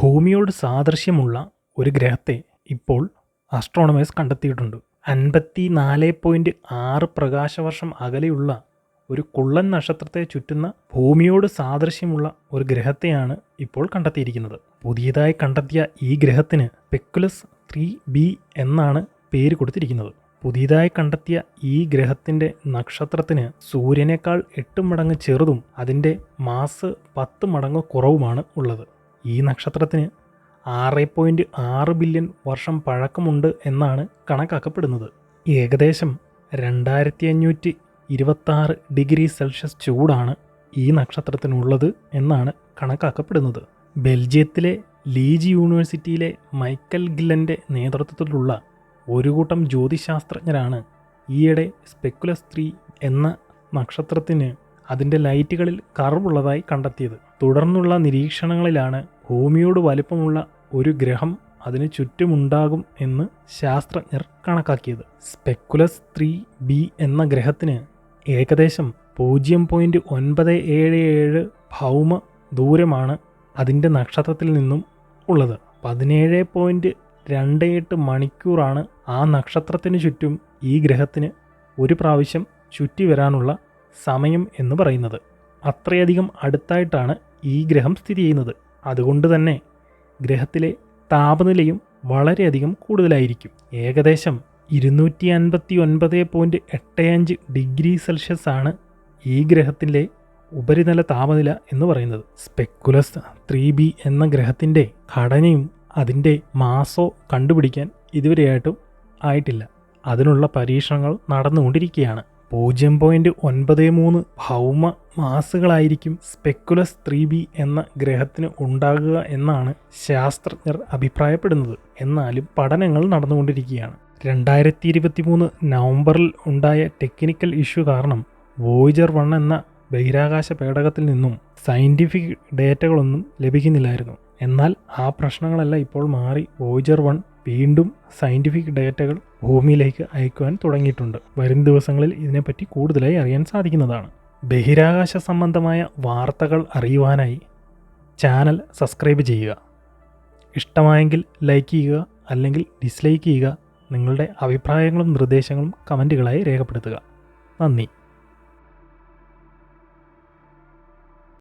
ഭൂമിയോട് സാദൃശ്യമുള്ള ഒരു ഗ്രഹത്തെ ഇപ്പോൾ ആസ്ട്രോണമേഴ്സ് കണ്ടെത്തിയിട്ടുണ്ട്. അൻപത്തി നാല് പോയിന്റ് ആറ് പ്രകാശവർഷം അകലെയുള്ള ഒരു കുള്ളൻ നക്ഷത്രത്തെ ചുറ്റുന്ന ഭൂമിയോട് സാദൃശ്യമുള്ള ഒരു ഗ്രഹത്തെയാണ് ഇപ്പോൾ കണ്ടെത്തിയിരിക്കുന്നത്. പുതിയതായി കണ്ടെത്തിയ ഈ ഗ്രഹത്തിന് പെക്കുലസ് ത്രീ ബി എന്നാണ് പേര് കൊടുത്തിരിക്കുന്നത്. പുതിയതായി കണ്ടെത്തിയ ഈ ഗ്രഹത്തിന്റെ നക്ഷത്രത്തിന് സൂര്യനേക്കാൾ എട്ട് മടങ്ങ് ചെറുതും അതിന്റെ മാസ് പത്ത് മടങ്ങ് കുറവുമാണ് ഉള്ളത്. ഈ നക്ഷത്രത്തിന് ആറ് പോയിന്റ് ആറ് ബില്യൺ വർഷം പഴക്കമുണ്ട് എന്നാണ് കണക്കാക്കപ്പെടുന്നത്. ഏകദേശം രണ്ടായിരത്തി അഞ്ഞൂറ്റി ഇരുപത്താറ് ഡിഗ്രി സെൽഷ്യസ് ചൂടാണ് ഈ നക്ഷത്രത്തിനുള്ളത് എന്നാണ് കണക്കാക്കപ്പെടുന്നത്. ബെൽജിയത്തിലെ ലീജ് യൂണിവേഴ്സിറ്റിയിലെ മൈക്കൽ ഗില്ലന്റെ നേതൃത്വത്തിലുള്ള ഒരു കൂട്ടം ജ്യോതിശാസ്ത്രജ്ഞരാണ് ഈയിടെ സ്പെക്കുലസ് ത്രീ എന്ന നക്ഷത്രത്തിന് അതിന്റെ ലൈറ്റുകളിൽ കർവുള്ളതായി കണ്ടെത്തിയത്. തുടർന്നുള്ള നിരീക്ഷണങ്ങളിലാണ് ഭൂമിയോട് വലിപ്പമുള്ള ഒരു ഗ്രഹം അതിന് ചുറ്റുമുണ്ടാകും എന്ന് ശാസ്ത്രജ്ഞർ കണക്കാക്കിയത്. സ്പെക്കുലസ് ത്രീ ബി എന്ന ഗ്രഹത്തിന് ഏകദേശം പൂജ്യം പോയിന്റ് ഒൻപത് ഏഴ് ഏഴ് ഭൗമ ദൂരമാണ് അതിന്റെ നക്ഷത്രത്തിൽ നിന്നും ഉള്ളത്. പതിനേഴ് പോയിന്റ് രണ്ട് എട്ട് മണിക്കൂറാണ് ആ നക്ഷത്രത്തിന് ചുറ്റും ഈ ഗ്രഹത്തിന് ഒരു പ്രാവശ്യം ചുറ്റി വരാനുള്ള സമയം എന്ന് പറയുന്നത്. അത്രയധികം അടുത്തായിട്ടാണ് ഈ ഗ്രഹം സ്ഥിതി ചെയ്യുന്നത്. അതുകൊണ്ട് തന്നെ ഗ്രഹത്തിലെ താപനിലയും വളരെയധികം കൂടുതലായിരിക്കും. ഏകദേശം ഇരുന്നൂറ്റി അൻപത്തി ഒൻപത് പോയിന്റ് എട്ട് അഞ്ച് ഡിഗ്രി സെൽഷ്യസ് ആണ് ഈ ഗ്രഹത്തിന്റെ ഉപരിതല താപനില എന്ന് പറയുന്നത്. സ്പെക്കുലസ് ത്രീ ബി എന്ന ഗ്രഹത്തിന്റെ ഘടനയും അതിന്റെ മാസോ കണ്ടുപിടിക്കാൻ ഇതുവരെയായിട്ടും ആയിട്ടില്ല. അതിനുള്ള പരീക്ഷണങ്ങൾ നടന്നുകൊണ്ടിരിക്കുകയാണ്. പൂജ്യം പോയിന്റ് ഒൻപത് മൂന്ന് ഭൗമ മാസുകളായിരിക്കും സ്പെക്കുലസ് ത്രീ ബി എന്ന ഗ്രഹത്തിന് ഉണ്ടാകുക എന്നാണ് ശാസ്ത്രജ്ഞർ അഭിപ്രായപ്പെടുന്നത്. എന്നാലും പഠനങ്ങൾ നടന്നുകൊണ്ടിരിക്കുകയാണ്. രണ്ടായിരത്തി ഇരുപത്തി മൂന്ന് നവംബറിൽ ഉണ്ടായ ടെക്നിക്കൽ ഇഷ്യൂ കാരണം വോയിജർ വൺ എന്ന ബഹിരാകാശ പേടകത്തിൽ നിന്നും സയന്റിഫിക് ഡേറ്റകളൊന്നും ലഭിക്കുന്നില്ലായിരുന്നു. എന്നാൽ ആ പ്രശ്നങ്ങളെല്ലാം ഇപ്പോൾ മാറി വോയിജർ വൺ വീണ്ടും സയന്റിഫിക് ഡേറ്റകൾ ഭൂമിയിലേക്ക് അയക്കുവാൻ തുടങ്ങിയിട്ടുണ്ട്. വരും ദിവസങ്ങളിൽ ഇതിനെപ്പറ്റി കൂടുതലായി അറിയാൻ സാധിക്കുന്നതാണ്. ബഹിരാകാശ സംബന്ധമായ വാർത്തകൾ അറിയുവാനായി ചാനൽ സബ്സ്ക്രൈബ് ചെയ്യുക. ഇഷ്ടമായെങ്കിൽ ലൈക്ക് ചെയ്യുക അല്ലെങ്കിൽ ഡിസ്ലൈക്ക് ചെയ്യുക നിങ്ങളുടെ അഭിപ്രായങ്ങളും നിർദ്ദേശങ്ങളും കമന്റുകളായി രേഖപ്പെടുത്തുക. നന്ദി.